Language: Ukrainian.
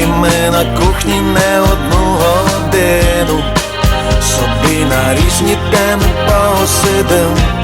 і ми на кухні не одну годину собі на різні теми посидим.